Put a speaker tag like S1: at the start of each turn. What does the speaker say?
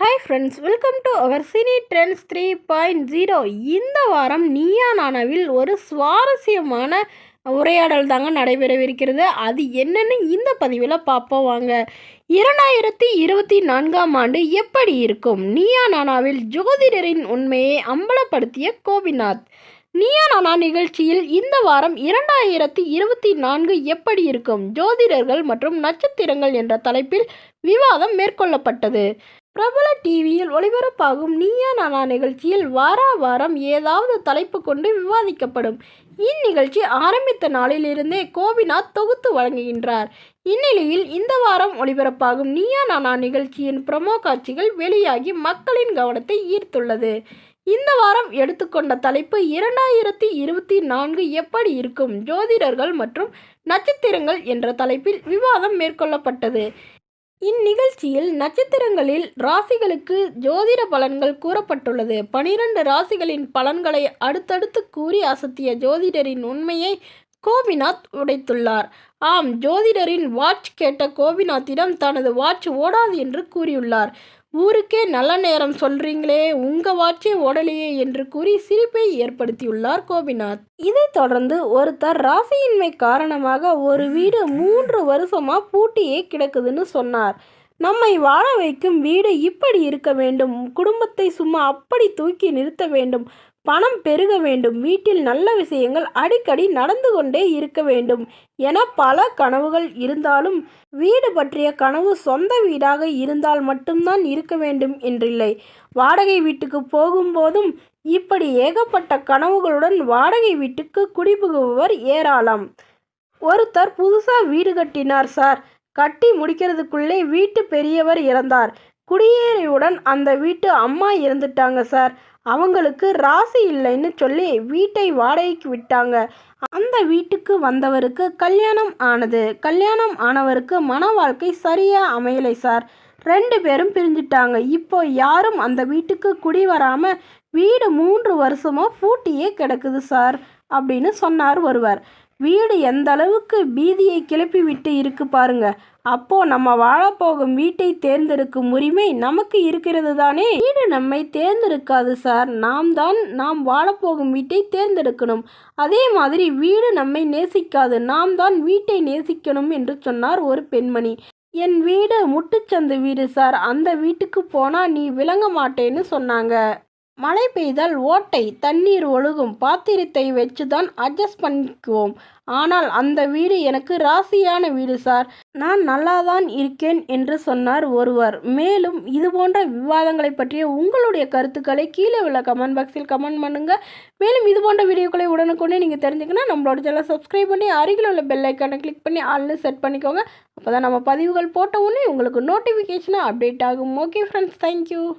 S1: Hi friends welcome to our cine trends three point zero இந்த வாரம் நீயா நானாவில் ஒரு சுவாரஸ்யமான உரையாடல் தாங்க நடைபெறவிருக்கிறது. அது என்னன்னு இந்த பதிவில் பார்ப்போம் வாங்க. இரண்டாயிரத்தி இருபத்தி நான்காம் ஆண்டு எப்படி இருக்கும்? நீயா நானாவில் ஜோதிடரின் உண்மையை அம்பலப்படுத்திய கோபிநாத். நீயா நானா நிகழ்ச்சியில் இந்த வாரம் இரண்டாயிரத்தி இருபத்தி நான்கு எப்படி இருக்கும்? ஜோதிடர்கள் மற்றும் நட்சத்திரங்கள் என்ற தலைப்பில் விவாதம் மேற்கொள்ளப்பட்டது. பிரபல டிவியில் ஒளிபரப்பாகும் நீயா நானா நிகழ்ச்சியில் வார வாரம் ஏதாவது தலைப்பு கொண்டு விவாதிக்கப்படும். இந்நிகழ்ச்சி ஆரம்பித்த நாளிலிருந்தே கோபிநாத் தொகுத்து வழங்குகின்றார். இந்நிலையில் இந்த வாரம் ஒளிபரப்பாகும் நீயா நானா நிகழ்ச்சியின் ப்ரமோ காட்சிகள் வெளியாகி மக்களின் கவனத்தை ஈர்த்துள்ளது. இந்த வாரம் எடுத்துக்கொண்ட தலைப்பு இரண்டாயிரத்தி இருபத்தி நான்கு எப்படி இருக்கும்? ஜோதிடர்கள் மற்றும் நட்சத்திரங்கள் என்ற தலைப்பில் விவாதம் மேற்கொள்ளப்பட்டது. இந்நிகழ்ச்சியில் நட்சத்திரங்களில் ராசிகளுக்கு ஜோதிட பலன்கள் கூறப்பட்டுள்ளது. பனிரெண்டு ராசிகளின் பலன்களை அடுத்தடுத்து கூறி அசத்திய ஜோதிடரின் உண்மையை கோபிநாத் உடைத்துள்ளார். ஆம் ஜோதிடரின் வாட்ச் கேட்ட கோபிநாத்திடம் தனது வாட்ச் ஓடாது என்று கூறியுள்ளார். ஊருக்கே நல்ல நேரம் சொல்றீங்களே உங்க வாட்சே ஓடலையே என்று கூறி சிரிப்பை ஏற்படுத்தியுள்ளார் கோபிநாத். இதைத் தொடர்ந்து ஒருத்தர் ராசியின்மை காரணமாக ஒரு வீடு மூன்று வருஷமா பூட்டியே கிடக்குதுன்னு சொன்னார். நம்மை வாழ வைக்கும் வீடு இப்படி இருக்க வேண்டும் குடும்பத்தை சும்மா அப்படி தூக்கி நிறுத்த வேண்டும் பணம் பெருக வேண்டும். வீட்டில் நல்ல விஷயங்கள் அடிக்கடி நடந்து கொண்டே இருக்க வேண்டும் என பல கனவுகள் இருந்தாலும் வீடு பற்றிய கனவு சொந்த வீடாக இருந்தால் மட்டும்தான் இருக்க வேண்டும் என்றில்லை. வாடகை வீட்டுக்கு போகும்போதும் இப்படி ஏகப்பட்ட கனவுகளுடன் வாடகை வீட்டுக்கு குடிபுகுபவர் ஏராளம். ஒருத்தர் புதுசாக வீடு கட்டினார் சார். கட்டி முடிக்கிறதுக்குள்ளே வீட்டு பெரியவர் இறந்தார். குடியேறியுடன் அந்த வீட்டு அம்மா இறந்துட்டாங்க சார். அவங்களுக்கு ராசி இல்லைன்னு சொல்லி வீட்டை வாடகைக்கு விட்டாங்க. அந்த வீட்டுக்கு வந்தவருக்கு கல்யாணம் ஆனது. கல்யாணம் ஆனவருக்கு மன வாழ்க்கை சரியாக அமையலை சார். ரெண்டு பேரும் பிரிஞ்சிட்டாங்க. இப்போ யாரும் அந்த வீட்டுக்கு குடி வராமல் வீடு மூன்று வருஷமாக பூட்டியே கிடக்குது சார் அப்படின்னு சொன்னார் ஒருவர். வீடு எந்த அளவுக்கு பீதியை கிளப்பி விட்டு இருக்கு பாருங்க. அப்போ நம்ம வாழப்போகும் வீட்டை தேர்ந்தெடுக்கும் உரிமை நமக்கு இருக்கிறது தானே? வீடு நம்மை தேர்ந்தெடுக்காது சார். நாம் தான் நாம் வாழப்போகும் வீட்டை தேர்ந்தெடுக்கணும். அதே மாதிரி வீடு நம்மை நேசிக்காது. நாம் தான் வீட்டை நேசிக்கணும் என்று சொன்னார் ஒரு பெண்மணி. என் வீடு முட்டுச்சந்து வீடு சார். அந்த வீட்டுக்கு போனால் நீ விளங்க மாட்டேன்னு சொன்னாங்க. மழை பெய்தால் ஓட்டை தண்ணீர் ஒழுகும் பாத்திரத்தை வச்சு தான் அட்ஜஸ்ட் பண்ணிக்குவோம். ஆனால் அந்த வீடு எனக்கு ராசியான வீடு சார். நான் நல்லா தான் இருக்கேன் என்று சொன்னார் ஒருவர். மேலும் இது போன்ற விவாதங்களை பற்றிய உங்களுடைய கருத்துக்களை கீழே உள்ள கமெண்ட் பாக்ஸில் கமெண்ட் பண்ணுங்கள் மேலும் இது போன்ற வீடியோக்களை உடனுக்குடனே நீங்கள் தெரிஞ்சுக்கணும் நம்மளோட சேனல் சப்ஸ்கிரைப் பண்ணி அருகில் உள்ள பெல் ஐக்கானை கிளிக் பண்ணி ஆள்னு செட் பண்ணிக்கோங்க. அப்போ தான் நம்ம பதிவுகள் போட்ட உடனே உங்களுக்கு நோட்டிஃபிகேஷனாக அப்டேட் ஆகும். Okay friends thank you